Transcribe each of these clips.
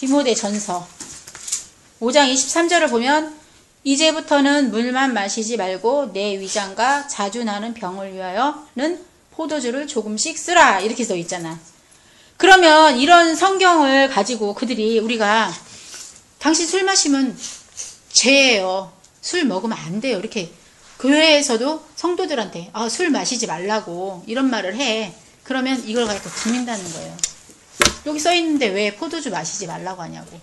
디모데 전서 5장 23절을 보면 이제부터는 물만 마시지 말고 내 위장과 자주 나는 병을 위하여는 포도주를 조금씩 쓰라 이렇게 써 있잖아. 그러면 이런 성경을 가지고 그들이 우리가 당신 술 마시면 죄예요. 술 먹으면 안 돼요. 이렇게 교회에서도 성도들한테 아, 술 마시지 말라고 이런 말을 해. 그러면 이걸 가지고 듣는다는 거예요. 여기 써 있는데 왜 포도주 마시지 말라고 하냐고.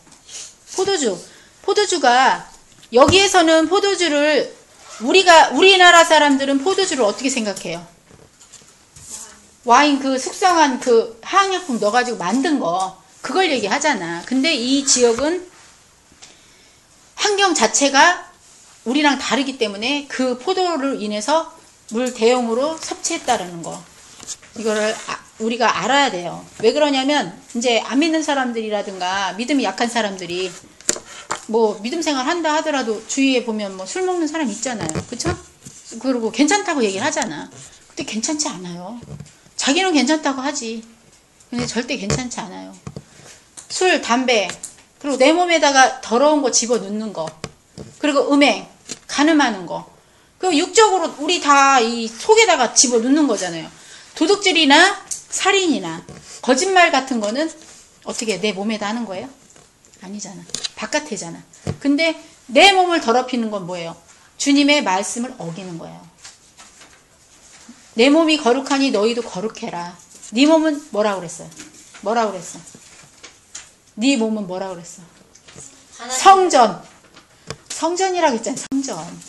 포도주. 포도주가 여기에서는 포도주를 우리가 우리나라 사람들은 포도주를 어떻게 생각해요? 와인 그 숙성한 그 화학약품 넣어가지고 만든 거 그걸 얘기하잖아. 근데 이 지역은 환경 자체가 우리랑 다르기 때문에 그 포도를 인해서 물 대용으로 섭취했다라는 거. 이거를 아, 우리가 알아야 돼요. 왜 그러냐면 이제 안 믿는 사람들이라든가 믿음이 약한 사람들이 뭐 믿음 생활 한다 하더라도 주위에 보면 뭐 술 먹는 사람 있잖아요. 그쵸? 그리고 괜찮다고 얘기를 하잖아. 근데 괜찮지 않아요. 자기는 괜찮다고 하지. 근데 절대 괜찮지 않아요. 술, 담배, 그리고 내 몸에다가 더러운 거 집어 넣는 거. 그리고 음행, 가늠하는 거. 그 육적으로 우리 다 이 속에다가 집어 넣는 거잖아요. 도둑질이나 살인이나 거짓말 같은 거는 어떻게 내 몸에다 하는 거예요? 아니잖아. 바깥에잖아. 근데 내 몸을 더럽히는 건 뭐예요? 주님의 말씀을 어기는 거예요. 내 몸이 거룩하니 너희도 거룩해라. 네 몸은 뭐라 그랬어요? 뭐라 그랬어? 네 몸은 뭐라 그랬어? 성전. 성전이라고 했잖아. 성전.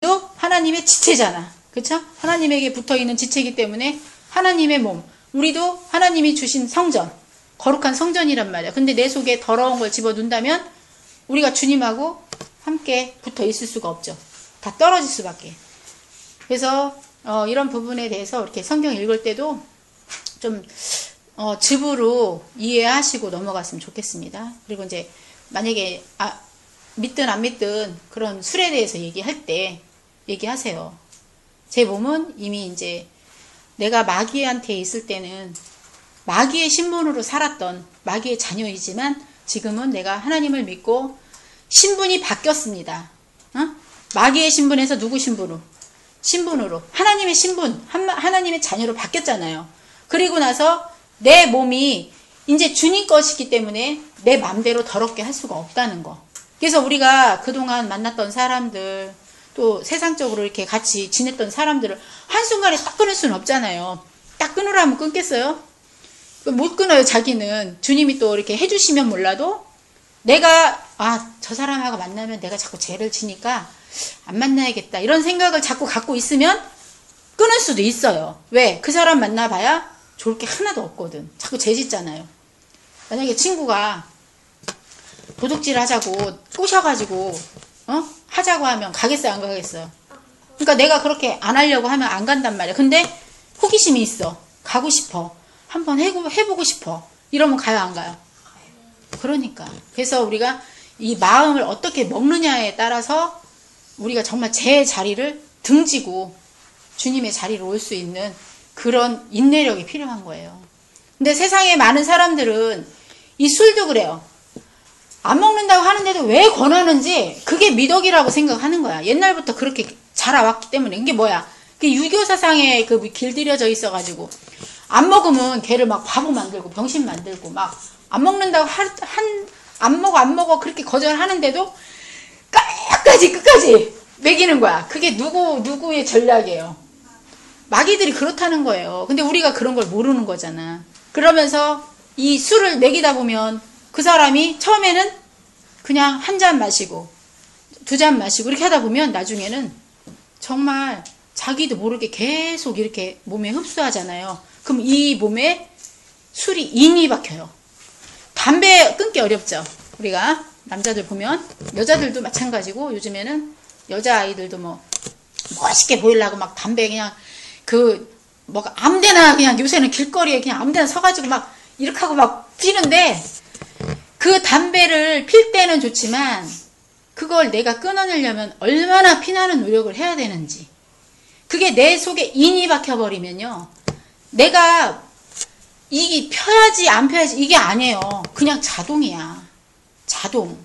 또 하나님의 지체잖아. 그쵸? 하나님에게 붙어 있는 지체이기 때문에 하나님의 몸. 우리도 하나님이 주신 성전. 거룩한 성전이란 말이야. 근데 내 속에 더러운 걸 집어 넣는다면 우리가 주님하고 함께 붙어 있을 수가 없죠. 다 떨어질 수밖에. 그래서 어, 이런 부분에 대해서 이렇게 성경 읽을 때도 좀 어, 즙으로 이해하시고 넘어갔으면 좋겠습니다. 그리고 이제 만약에 아, 믿든 안 믿든 그런 술에 대해서 얘기할 때 얘기하세요. 제 몸은 이미 이제 내가 마귀한테 있을 때는 마귀의 신분으로 살았던 마귀의 자녀이지만 지금은 내가 하나님을 믿고 신분이 바뀌었습니다. 어? 마귀의 신분에서 누구 신분으로? 신분으로 하나님의 신분 하나님의 자녀로 바뀌었잖아요. 그리고 나서 내 몸이 이제 주님 것이기 때문에 내 맘대로 더럽게 할 수가 없다는 거. 그래서 우리가 그동안 만났던 사람들 또 세상적으로 이렇게 같이 지냈던 사람들을 한순간에 딱 끊을 수는 없잖아요. 딱 끊으라면 끊겠어요? 못 끊어요, 자기는. 주님이 또 이렇게 해주시면 몰라도 내가, 아, 저 사람하고 만나면 내가 자꾸 죄를 지니까 안 만나야겠다. 이런 생각을 자꾸 갖고 있으면 끊을 수도 있어요. 왜? 그 사람 만나봐야 좋을 게 하나도 없거든. 자꾸 죄 짓잖아요. 만약에 친구가 도둑질 하자고 꼬셔가지고, 어? 하자고 하면 가겠어요, 안 가겠어요? 그러니까 내가 그렇게 안 하려고 하면 안 간단 말이야. 근데 호기심이 있어. 가고 싶어. 한번 해보고 싶어. 이러면 가요, 안 가요? 그러니까. 그래서 우리가 이 마음을 어떻게 먹느냐에 따라서 우리가 정말 제 자리를 등지고 주님의 자리로 올 수 있는 그런 인내력이 필요한 거예요. 근데 세상에 많은 사람들은 이 술도 그래요. 안 먹는다고 하는데도 왜 권하는지 그게 미덕이라고 생각하는 거야. 옛날부터 그렇게 자라왔기 때문에. 이게 뭐야? 그 유교 사상에 그 길들여져 있어가지고 안 먹으면 걔를 막 바보 만들고 병신 만들고 막 안 먹는다고 한 안 먹어 안 먹어 그렇게 거절하는데도 끝까지 끝까지 먹이는 거야. 그게 누구 누구의 전략이에요. 마귀들이 그렇다는 거예요. 근데 우리가 그런 걸 모르는 거잖아. 그러면서 이 술을 먹이다 보면 그 사람이 처음에는 그냥 한 잔 마시고 두 잔 마시고 이렇게 하다 보면 나중에는 정말 자기도 모르게 계속 이렇게 몸에 흡수하잖아요. 그럼 이 몸에 술이 인이 박혀요. 담배 끊기 어렵죠. 우리가 남자들 보면 여자들도 마찬가지고 요즘에는 여자 아이들도 뭐 멋있게 보이려고 막 담배 그냥 그뭐 아무데나 그냥 요새는 길거리에 그냥 아무데나 서가지고 막 이렇게 하고 막 피는데 그 담배를 필 때는 좋지만 그걸 내가 끊어내려면 얼마나 피나는 노력을 해야 되는지 그게 내 속에 인이 박혀버리면요 내가 이게 펴야지 안 펴야지 이게 아니에요. 그냥 자동이야. 자동.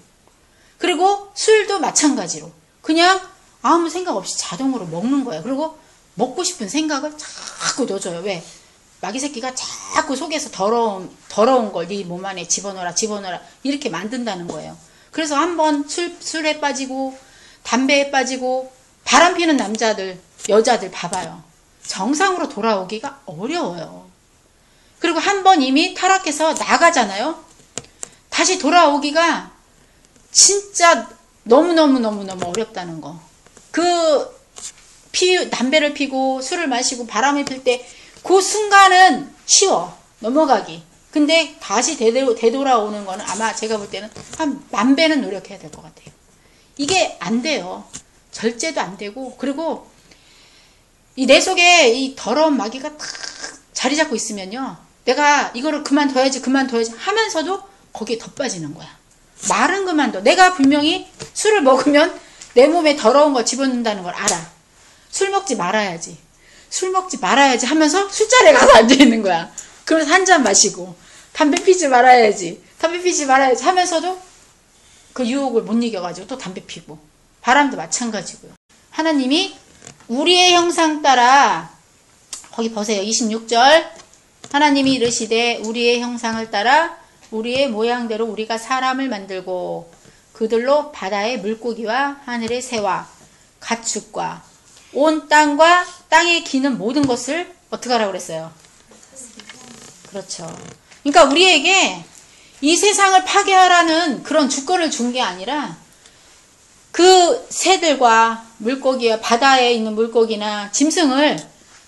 그리고 술도 마찬가지로 그냥 아무 생각 없이 자동으로 먹는 거예요. 그리고 먹고 싶은 생각을 자꾸 넣어줘요. 왜? 마귀 새끼가 자꾸 속에서 더러운 더러운 걸 네 몸 안에 집어넣어라 집어넣어라 이렇게 만든다는 거예요. 그래서 한번 술 술에 빠지고 담배에 빠지고 바람 피는 남자들 여자들 봐봐요. 정상으로 돌아오기가 어려워요. 그리고 한 번 이미 타락해서 나가잖아요. 다시 돌아오기가 진짜 너무너무너무너무 어렵다는 거. 그, 피, 담배를 피고 술을 마시고 바람을 필 때 그 순간은 쉬워. 넘어가기. 근데 다시 되돌, 되돌아오는 거는 아마 제가 볼 때는 한 만 배는 노력해야 될 것 같아요. 이게 안 돼요. 절제도 안 되고, 그리고 이 내 속에 이 더러운 마귀가 탁 자리 잡고 있으면요. 내가 이거를 그만둬야지, 그만둬야지 하면서도 거기에 더 빠지는 거야. 말은 그만둬. 내가 분명히 술을 먹으면 내 몸에 더러운 걸 집어넣는다는 걸 알아. 술 먹지 말아야지. 술 먹지 말아야지 하면서 술자리에 가서 앉아있는 거야. 그러면서 한 잔 마시고. 담배 피지 말아야지. 담배 피지 말아야지 하면서도 그 유혹을 못 이겨가지고 또 담배 피고. 바람도 마찬가지고요. 하나님이 우리의 형상 따라 거기 보세요. 26절. 하나님이 이르시되 우리의 형상을 따라 우리의 모양대로 우리가 사람을 만들고 그들로 바다의 물고기와 하늘의 새와 가축과 온 땅과 땅에 기는 모든 것을 어떻게 하라고 그랬어요? 그렇죠. 그러니까 우리에게 이 세상을 파괴하라는 그런 주권을 준 게 아니라 그 새들과 물고기와 바다에 있는 물고기나 짐승을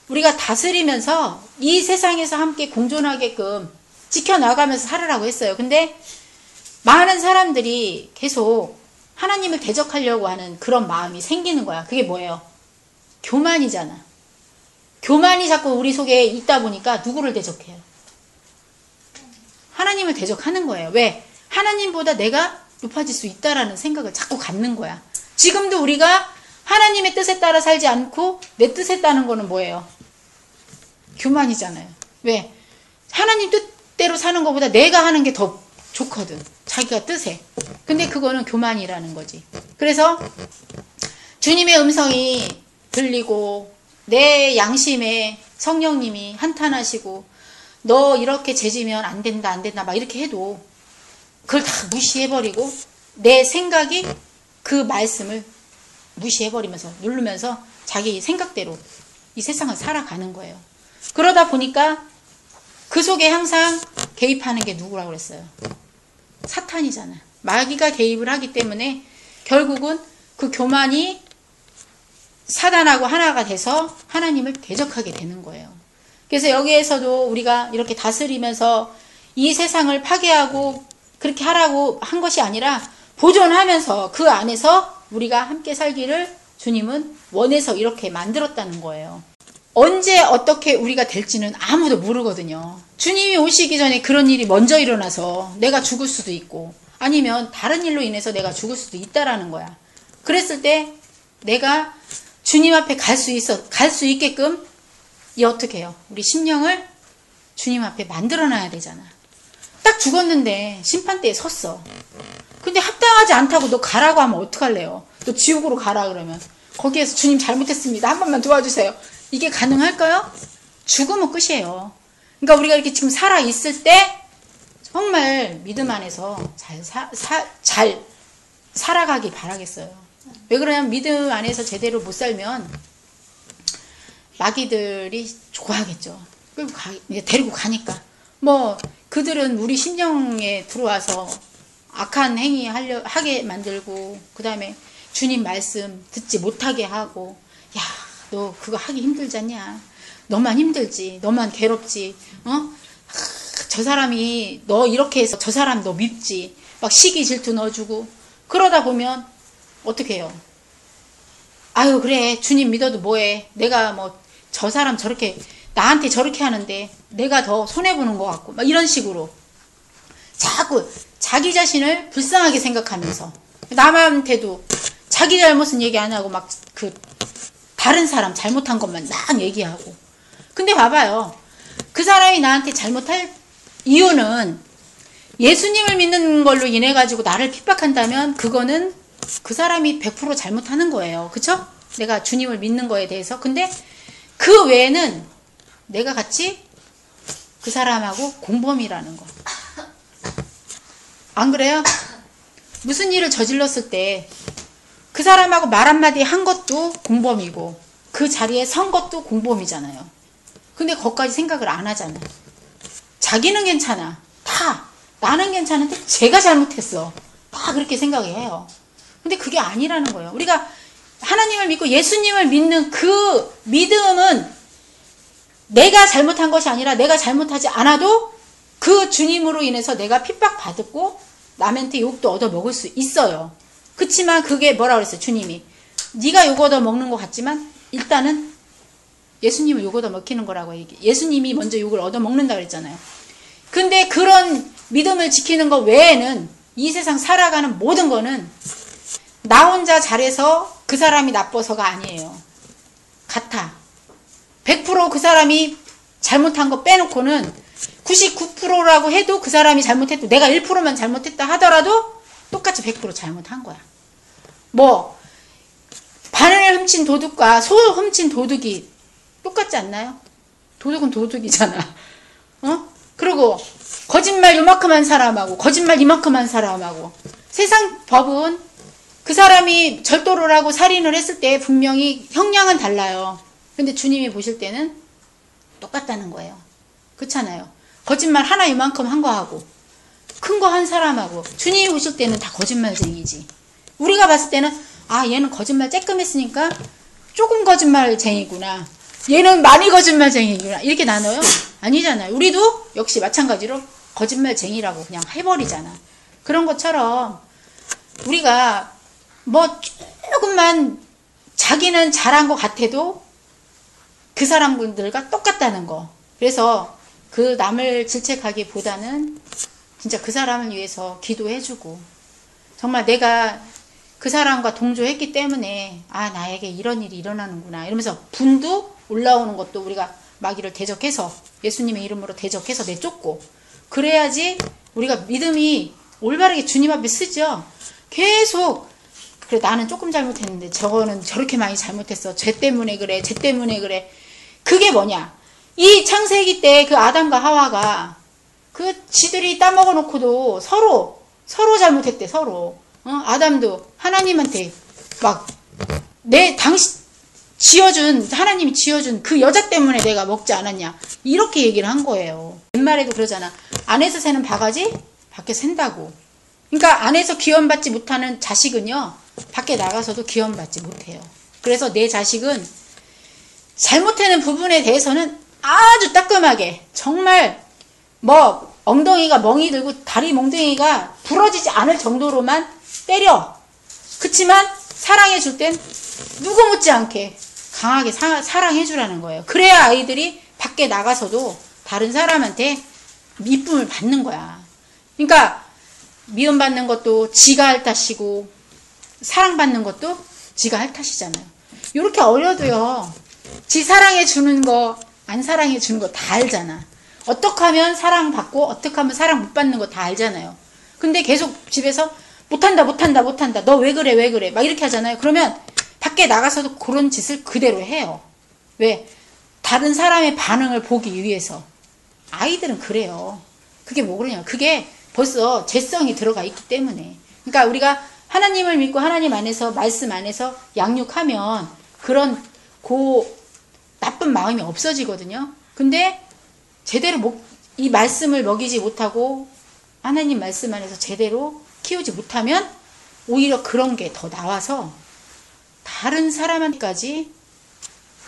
우리가 다스리면서 이 세상에서 함께 공존하게끔 지켜나가면서 살으라고 했어요. 근데 많은 사람들이 계속 하나님을 대적하려고 하는 그런 마음이 생기는 거야. 그게 뭐예요? 교만이잖아. 교만이 자꾸 우리 속에 있다 보니까 누구를 대적해요? 하나님을 대적하는 거예요. 왜? 하나님보다 내가 높아질 수 있다라는 생각을 자꾸 갖는 거야. 지금도 우리가 하나님의 뜻에 따라 살지 않고 내 뜻에 따는 거는 뭐예요? 교만이잖아요. 왜? 하나님 뜻대로 사는 것보다 내가 하는 게 더 좋거든. 자기가 뜻에. 근데 그거는 교만이라는 거지. 그래서 주님의 음성이 들리고 내 양심에 성령님이 한탄하시고 너 이렇게 재지면 안 된다 안 된다 막 이렇게 해도 그걸 다 무시해버리고 내 생각이 그 말씀을 무시해버리면서 누르면서 자기 생각대로 이 세상을 살아가는 거예요. 그러다 보니까 그 속에 항상 개입하는 게 누구라고 그랬어요? 사탄이잖아. 마귀가 개입을 하기 때문에 결국은 그 교만이 사단하고 하나가 돼서 하나님을 대적하게 되는 거예요. 그래서 여기에서도 우리가 이렇게 다스리면서 이 세상을 파괴하고 그렇게 하라고 한 것이 아니라 보존하면서 그 안에서 우리가 함께 살기를 주님은 원해서 이렇게 만들었다는 거예요. 언제 어떻게 우리가 될지는 아무도 모르거든요. 주님이 오시기 전에 그런 일이 먼저 일어나서 내가 죽을 수도 있고 아니면 다른 일로 인해서 내가 죽을 수도 있다라는 거야. 그랬을 때 내가 주님 앞에 갈 수 있어 갈 수 있게끔 이 어떻게 해요? 우리 심령을 주님 앞에 만들어 놔야 되잖아. 딱 죽었는데 심판대에 섰어. 근데 합당하지 않다고 너 가라고 하면 어떡할래요? 너 지옥으로 가라 그러면 거기에서 주님 잘못했습니다. 한 번만 도와주세요. 이게 가능할까요? 죽으면 끝이에요. 그러니까 우리가 이렇게 지금 살아 있을 때 정말 믿음 안에서 잘, 사, 사, 잘 살아가기 바라겠어요. 왜 그러냐면 믿음 안에서 제대로 못 살면 마귀들이 좋아하겠죠. 끌고 가, 이제 데리고 가니까. 뭐, 그들은 우리 심령에 들어와서 악한 행위 하려, 하게 만들고, 그 다음에 주님 말씀 듣지 못하게 하고, 야, 너 그거 하기 힘들지 않냐? 너만 힘들지. 너만 괴롭지. 어? 하, 저 사람이 너 이렇게 해서 저 사람 너 밉지. 막 시기 질투 넣어주고. 그러다 보면 어떻게 해요? 아유 그래 주님 믿어도 뭐해. 내가 뭐 저 사람 저렇게 나한테 저렇게 하는데 내가 더 손해보는 것 같고 막 이런 식으로 자꾸 자기 자신을 불쌍하게 생각하면서 남한테도 자기 잘못은 얘기 안 하고 막 그 다른 사람 잘못한 것만 막 얘기하고 근데 봐봐요 그 사람이 나한테 잘못할 이유는 예수님을 믿는 걸로 인해 가지고 나를 핍박한다면 그거는 그 사람이 100% 잘못하는 거예요. 그쵸? 내가 주님을 믿는 거에 대해서. 근데 그 외에는 내가 같이 그 사람하고 공범이라는 거. 안 그래요? 무슨 일을 저질렀을 때 그 사람하고 말 한마디 한 것도 공범이고 그 자리에 선 것도 공범이잖아요. 근데 거기까지 생각을 안 하잖아. 자기는 괜찮아. 다. 나는 괜찮은데 제가 잘못했어. 다 그렇게 생각해요. 근데 그게 아니라는 거예요. 우리가 하나님을 믿고 예수님을 믿는 그 믿음은 내가 잘못한 것이 아니라 내가 잘못하지 않아도 그 주님으로 인해서 내가 핍박받고 남한테 욕도 얻어 먹을 수 있어요. 그치만 그게 뭐라 그랬어요, 주님이. 네가 욕 얻어 먹는 것 같지만 일단은 예수님을 욕 얻어 먹히는 거라고 얘기. 예수님이 먼저 욕을 얻어 먹는다 그랬잖아요. 근데 그런 믿음을 지키는 것 외에는 이 세상 살아가는 모든 거는 나 혼자 잘해서 그 사람이 나빠서가 아니에요. 같아. 100%그 사람이 잘못한 거 빼놓고는 99%라고 해도 그 사람이 잘못해도 내가 1%만 잘못했다 하더라도 똑같이 100% 잘못한 거야. 뭐 바늘 훔친 도둑과 소 훔친 도둑이 똑같지 않나요? 도둑은 도둑이잖아. 어? 그리고 거짓말 요만큼 한 사람하고 거짓말 이만큼 한 사람하고 세상 법은 그 사람이 절도를 하고 살인을 했을 때 분명히 형량은 달라요. 근데 주님이 보실 때는 똑같다는 거예요. 그렇잖아요. 거짓말 하나 이만큼 한 거하고 큰 거 한 사람하고 주님이 보실 때는 다 거짓말쟁이지. 우리가 봤을 때는 아 얘는 거짓말 쬐끔 했으니까 조금 거짓말쟁이구나. 얘는 많이 거짓말쟁이구나. 이렇게 나눠요? 아니잖아요. 우리도 역시 마찬가지로 거짓말쟁이라고 그냥 해버리잖아. 그런 것처럼 우리가 뭐 조금만 자기는 잘한 것 같아도 그 사람들과 똑같다는 거. 그래서 그 남을 질책하기보다는 진짜 그 사람을 위해서 기도해주고 정말 내가 그 사람과 동조했기 때문에 아 나에게 이런 일이 일어나는구나 이러면서 분도 올라오는 것도 우리가 마귀를 대적해서 예수님의 이름으로 대적해서 내쫓고 그래야지 우리가 믿음이 올바르게 주님 앞에 쓰죠. 계속 그래 나는 조금 잘못했는데 저거는 저렇게 많이 잘못했어. 죄 때문에 그래. 죄 때문에 그래. 그게 뭐냐? 이 창세기 때 그 아담과 하와가 그 지들이 따먹어 놓고도 서로 서로 잘못했대 서로 어? 아담도 하나님한테 막 내 당신 지어준 하나님이 지어준 그 여자 때문에 내가 먹지 않았냐 이렇게 얘기를 한 거예요 옛말에도 그러잖아 안에서 새는 바가지 밖에 샌다고 그러니까 안에서 기원받지 못하는 자식은요 밖에 나가서도 기원받지 못해요 그래서 내 자식은 잘못하는 부분에 대해서는 아주 따끔하게 정말 뭐 엉덩이가 멍이 들고 다리 몽둥이가 부러지지 않을 정도로만 때려. 그치만 사랑해 줄 땐 누구 못지않게 강하게 사, 사랑해 주라는 거예요. 그래야 아이들이 밖에 나가서도 다른 사람한테 미쁨을 받는 거야. 그러니까 미움받는 것도 지가 할 탓이고 사랑받는 것도 지가 할 탓이잖아요. 이렇게 어려도요. 지 사랑해 주는 거, 안 사랑해 주는 거 다 알잖아. 어떻게 하면 사랑받고 어떻게 하면 사랑 못 받는 거 다 알잖아요. 근데 계속 집에서 못한다 못한다 못한다 너 왜 그래 왜 그래 막 이렇게 하잖아요. 그러면 밖에 나가서도 그런 짓을 그대로 해요. 왜? 다른 사람의 반응을 보기 위해서. 아이들은 그래요. 그게 뭐 그러냐. 그게 벌써 재성이 들어가 있기 때문에. 그러니까 우리가 하나님을 믿고 하나님 안에서 말씀 안에서 양육하면 그런 고 나쁜 마음이 없어지거든요. 근데 제대로 목, 이 말씀을 먹이지 못하고 하나님 말씀 안에서 제대로 키우지 못하면 오히려 그런 게 더 나와서 다른 사람한테까지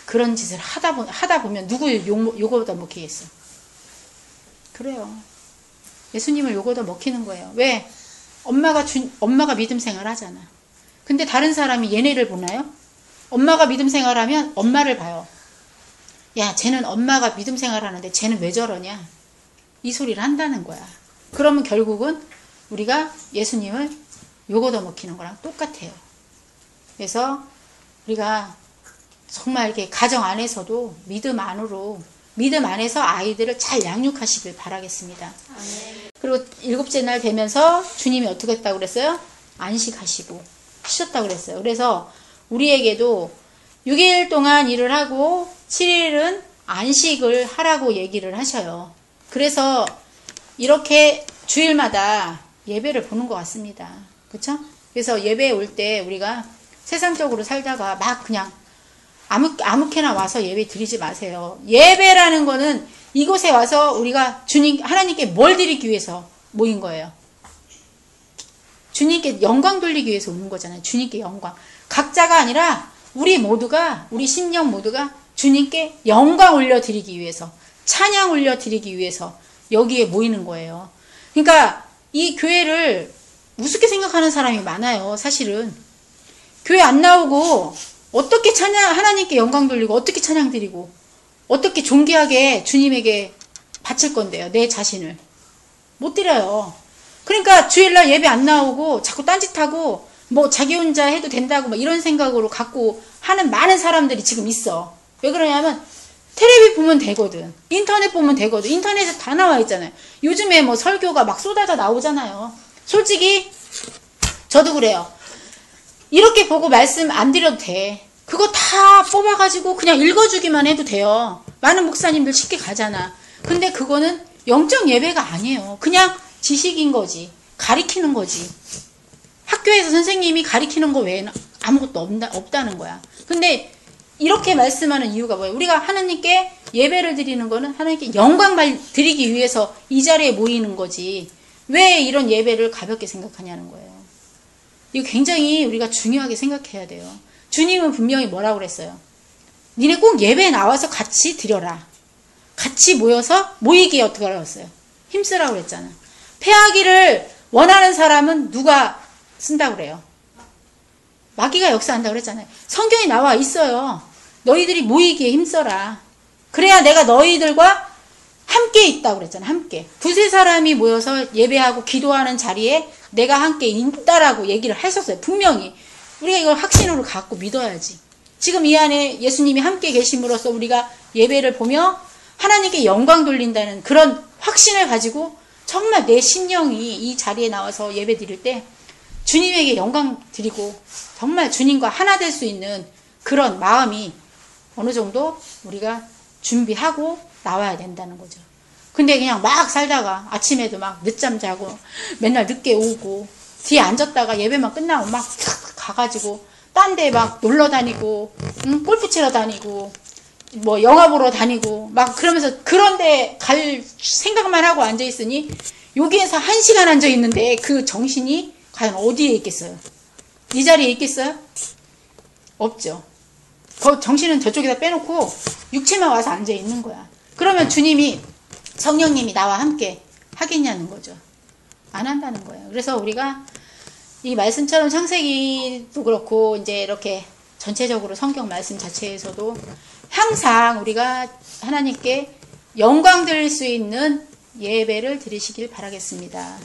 그런 짓을 하다, 보, 하다 보면 누구 욕, 욕보다 먹히겠어. 그래요. 예수님을 욕보다 먹히는 거예요. 왜? 엄마가 주, 엄마가 믿음 생활 하잖아. 근데 다른 사람이 얘네를 보나요? 엄마가 믿음 생활하면 엄마를 봐요. 야, 쟤는 엄마가 믿음 생활하는데 쟤는 왜 저러냐? 이 소리를 한다는 거야. 그러면 결국은 우리가 예수님을 요거더 먹히는 거랑 똑같아요. 그래서 우리가 정말 이렇게 가정 안에서도 믿음 안으로 믿음 안에서 아이들을 잘 양육하시길 바라겠습니다. 그리고 일곱째 날 되면서 주님이 어떻게 했다고 그랬어요? 안식하시고 쉬셨다고 그랬어요. 그래서 우리에게도 6일 동안 일을 하고 7일은 안식을 하라고 얘기를 하셔요. 그래서 이렇게 주일마다 예배를 보는 것 같습니다. 그렇죠? 그래서 예배에 올 때 우리가 세상적으로 살다가 막 그냥 아무 아무케나 와서 예배 드리지 마세요. 예배라는 거는 이곳에 와서 우리가 주님 하나님께 뭘 드리기 위해서 모인 거예요. 주님께 영광 돌리기 위해서 오는 거잖아요. 주님께 영광. 각자가 아니라 우리 모두가 우리 심령 모두가 주님께 영광 올려 드리기 위해서 찬양 올려 드리기 위해서 여기에 모이는 거예요. 그러니까 이 교회를 우습게 생각하는 사람이 많아요. 사실은 교회 안 나오고 어떻게 찬양 하나님께 영광 돌리고 어떻게 찬양 드리고 어떻게 존귀하게 주님에게 바칠 건데요. 내 자신을 못 드려요. 그러니까 주일날 예배 안 나오고 자꾸 딴짓하고 뭐 자기 혼자 해도 된다고 막 이런 생각으로 갖고 하는 많은 사람들이 지금 있어. 왜 그러냐면 텔레비 보면 되거든. 인터넷 보면 되거든. 인터넷에 다 나와 있잖아요. 요즘에 뭐 설교가 막 쏟아져 나오잖아요. 솔직히 저도 그래요. 이렇게 보고 말씀 안 드려도 돼. 그거 다 뽑아가지고 그냥 읽어주기만 해도 돼요. 많은 목사님들 쉽게 가잖아. 근데 그거는 영적 예배가 아니에요. 그냥 지식인 거지. 가리키는 거지. 학교에서 선생님이 가리키는 거 외에는 아무것도 없다, 없다는 거야. 근데 이렇게 말씀하는 이유가 뭐예요? 우리가 하나님께 예배를 드리는 거는 하나님께 영광 드리기 위해서 이 자리에 모이는 거지. 왜 이런 예배를 가볍게 생각하냐는 거예요. 이거 굉장히 우리가 중요하게 생각해야 돼요. 주님은 분명히 뭐라고 그랬어요? 니네 꼭 예배에 나와서 같이 드려라. 같이 모여서 모이기에 어떻게 하라고 했어요? 힘쓰라고 그랬잖아. 패하기를 원하는 사람은 누가 쓴다고 그래요? 마귀가 역사한다고 그랬잖아요. 성경에 나와 있어요. 너희들이 모이기에 힘써라. 그래야 내가 너희들과 함께 있다고 그랬잖아. 함께. 두세 사람이 모여서 예배하고 기도하는 자리에 내가 함께 있다라고 얘기를 하셨어요. 분명히. 우리가 이걸 확신으로 갖고 믿어야지. 지금 이 안에 예수님이 함께 계심으로써 우리가 예배를 보며 하나님께 영광 돌린다는 그런 확신을 가지고 정말 내 심령이 이 자리에 나와서 예배 드릴 때 주님에게 영광 드리고 정말 주님과 하나 될 수 있는 그런 마음이 어느 정도 우리가 준비하고 나와야 된다는 거죠. 근데 그냥 막 살다가 아침에도 막 늦잠 자고 맨날 늦게 오고 뒤에 앉았다가 예배만 끝나고 막 가가지고 딴 데 막 놀러 다니고 응? 골프 치러 다니고 뭐 영화 보러 다니고 막 그러면서 그런데 갈 생각만 하고 앉아 있으니 여기에서 한 시간 앉아 있는데 그 정신이 과연 어디에 있겠어요? 이 자리에 있겠어요? 없죠. 그 정신은 저쪽에다 빼놓고 육체만 와서 앉아 있는 거야. 그러면 주님이 성령님이 나와 함께 하겠냐는 거죠. 안 한다는 거예요. 그래서 우리가 이 말씀처럼 창세기도 그렇고 이제 이렇게 전체적으로 성경 말씀 자체에서도 항상 우리가 하나님께 영광 드릴 수 있는 예배를 드리시길 바라겠습니다.